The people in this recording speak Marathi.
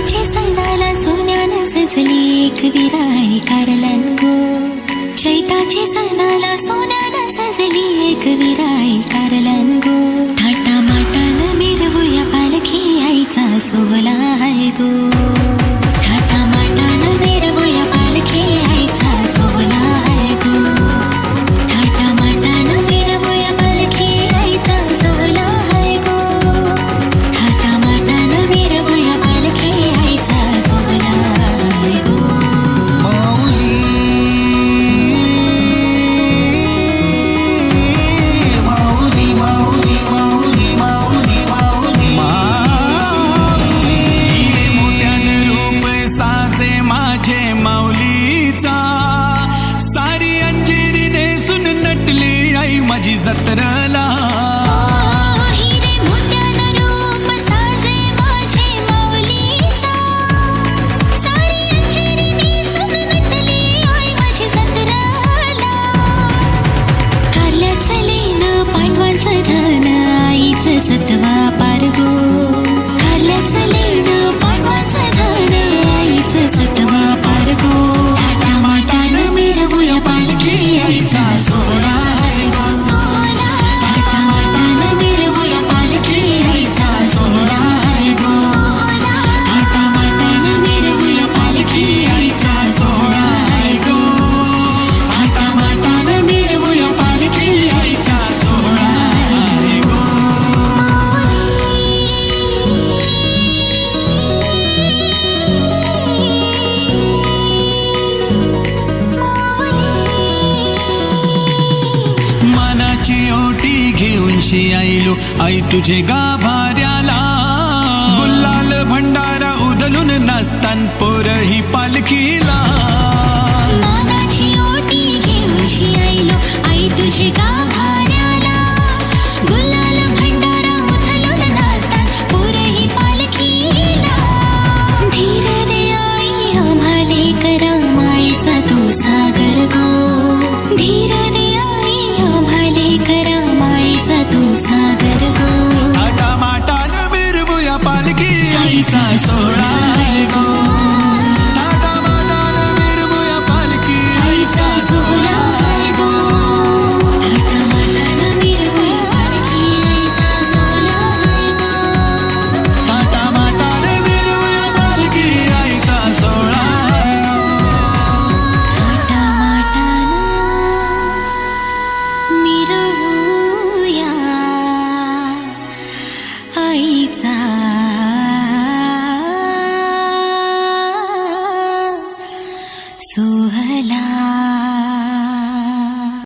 माझे सैनाला सोन्यानं सजली एक विराय कारलांगो चैताची सैनाला सोन्या माझे माऊलीचा. सारी अंजिरी देसून नटली आई माझी जत्रला. घेऊन आईलो आई तुझे गाभाऱ्याला. गुल्लाल भंडारा उदलून नसतान पोर ही पालखीला.